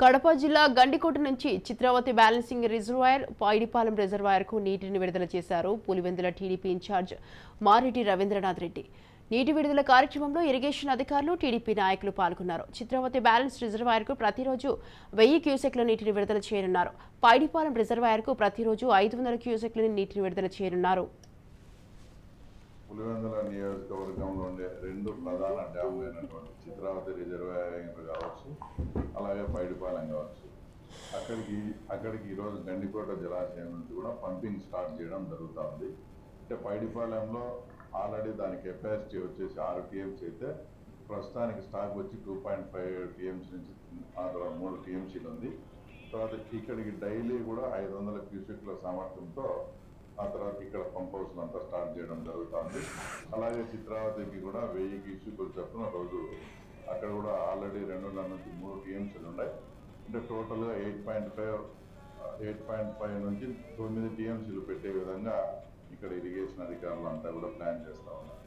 కడప జిల్లా గండికోట నుంచి Chitravati balancing reservoir Paidipalem రిజర్వాయర్కు నీటిని విడుదల చేశారు పులివెందుల టీడీపీ ఇన్ఛార్జ్ మారెడ్డి రవీంద్రనాథ్ రెడ్డి. నీటి విడుదల కార్యక్రమంలో ఇరిగేషన్ అధికారులు టీడీపీ నాయకులు పాల్గొన్నారు. చిత్రావతి బ్యాలెన్స్ రిజర్వాయర్కు ప్రతిరోజు వెయ్యి క్యూసెక్ల నీటిని విడుదల చేయనున్నారు. పైడిపాలెం రిజర్వాయర్కు ప్రతిరోజు ఐదు వందల క్యూసెక్ల నీటిని విడుదల చేయనున్నారు. పులివెందుల నియోజకవర్గంలో ఉండే రెండు ప్రధాన డ్యాములు అయినటువంటి చిత్రావతి రిజర్వాయర్ కావచ్చు అలాగే పైడిపాలెం కావచ్చు. అక్కడికి అక్కడికి ఈరోజు గండికోట జలాశయం నుంచి కూడా పంపింగ్ స్టార్ట్ చేయడం జరుగుతూ ఉంది అంటే పైడిపాలెంలో ఆల్రెడీ దాని కెపాసిటీ వచ్చేసి ఆరు టీఎంసీ అయితే ప్రస్తుతానికి స్టాక్ వచ్చి టూ పాయింట్ ఫైవ్ టీఎంసీ నుంచి ఆ తర్వాత మూడు టీఎంసీలు ఉంది. తర్వాత ఇక్కడికి డైలీ కూడా ఐదు వందల క్యూసెక్ల సామర్థ్యంతో ఆ తర్వాత ఇక్కడ పంప్ హౌస్ అంతా స్టార్ట్ చేయడం జరుగుతుంది. అలాగే చిత్రావతికి కూడా వెయ్యి క్యూసెక్లు చొప్పున రోజు అక్కడ కూడా ఆల్రెడీ రెండున్నర నుంచి మూడు టీఎంసీలు ఉన్నాయి. అంటే టోటల్గా eight point five eight point five నుంచి తొమ్మిది టీఎంసీలు పెట్టే విధంగా ఇక్కడ ఇరిగేషన్ అధికారులు అంతా కూడా ప్లాన్ చేస్తూ ఉన్నారు.